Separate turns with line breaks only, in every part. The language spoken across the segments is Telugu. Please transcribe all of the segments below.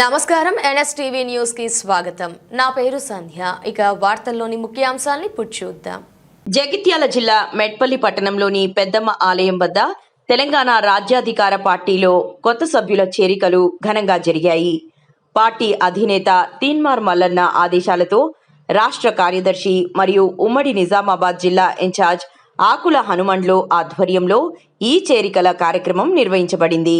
నమస్కారం. ఎన్ఎస్టీవీ న్యూస్కి స్వాగతం. నా పేరు సంధ్య. ఇక వార్తల్లోని ముఖ్యాంశాల్ని చూద్దాం.
జగిత్యాల జిల్లా మెట్పల్లి పట్టణంలోని పెద్దమ్మ ఆలయం వద్ద తెలంగాణ రాజ్యాధికార పార్టీలో కొత్త సభ్యుల చేరికలు ఘనంగా జరిగాయి. పార్టీ అధినేత తీన్మార్ మల్లన్న ఆదేశాలతో రాష్ట్ర కార్యదర్శి మరియు ఉమ్మడి నిజామాబాద్ జిల్లా ఇన్ఛార్జ్ ఆకుల హనుమండ్లో ఆధ్వర్యంలో ఈ చేరికల కార్యక్రమం నిర్వహించబడింది.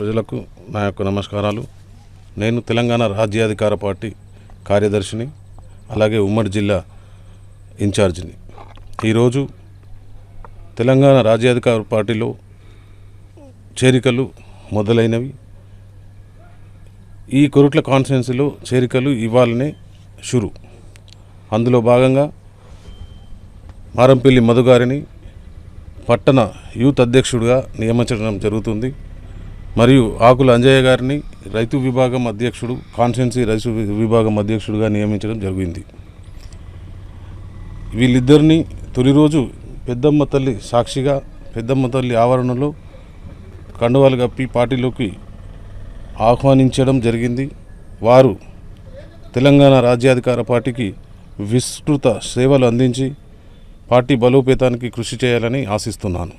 ప్రజలకు నా యొక్క నమస్కారాలు. నేను తెలంగాణ రాజ్యాధికార పార్టీ కార్యదర్శిని అలాగే ఉమ్మడి జిల్లా ఇన్ఛార్జిని. ఈరోజు తెలంగాణ రాజ్యాధికార పార్టీలో చేరికలు మొదలైనవి. ఈ కొరుట్ల కాన్స్టిట్యున్సీలో చేరికలు ఇవ్వాలనే షురు. అందులో భాగంగా మారంపల్లి మధుగారిని పట్టణ యూత్ అధ్యక్షుడిగా నియమించడం జరుగుతుంది. మరియు ఆకుల అంజయ్య గారిని రైతు విభాగం అధ్యక్షుడు కాన్సెన్సీ రైతు విభాగం అధ్యక్షుడిగా నియమించడం జరిగింది. వీళ్ళిద్దరిని తొలి రోజు పెద్దమ్మ తల్లి సాక్షిగా పెద్దమ్మ తల్లి ఆవరణలో కండువాలు కప్పి పార్టీలోకి ఆహ్వానించడం జరిగింది. వారు తెలంగాణ రాజ్యాధికార పార్టీకి విస్తృత సేవలు అందించి పార్టీ బలోపేతానికి కృషి చేయాలని ఆశిస్తున్నాను.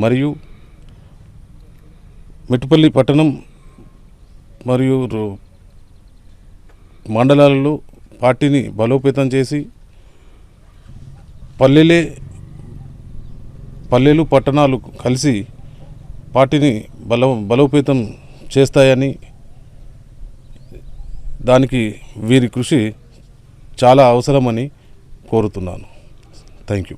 మరియు మెట్టుపల్లి పట్టణం మరియు రో- మండలాలలో పార్టీని బలోపేతం చేసి పల్లెలే పల్లెలు పట్టణాలు కలిసి పార్టీని బల బలోపేతం చేస్తాయని దానికి వీరి కృషి చాలా అవసరమని కోరుతున్నాను. Thank you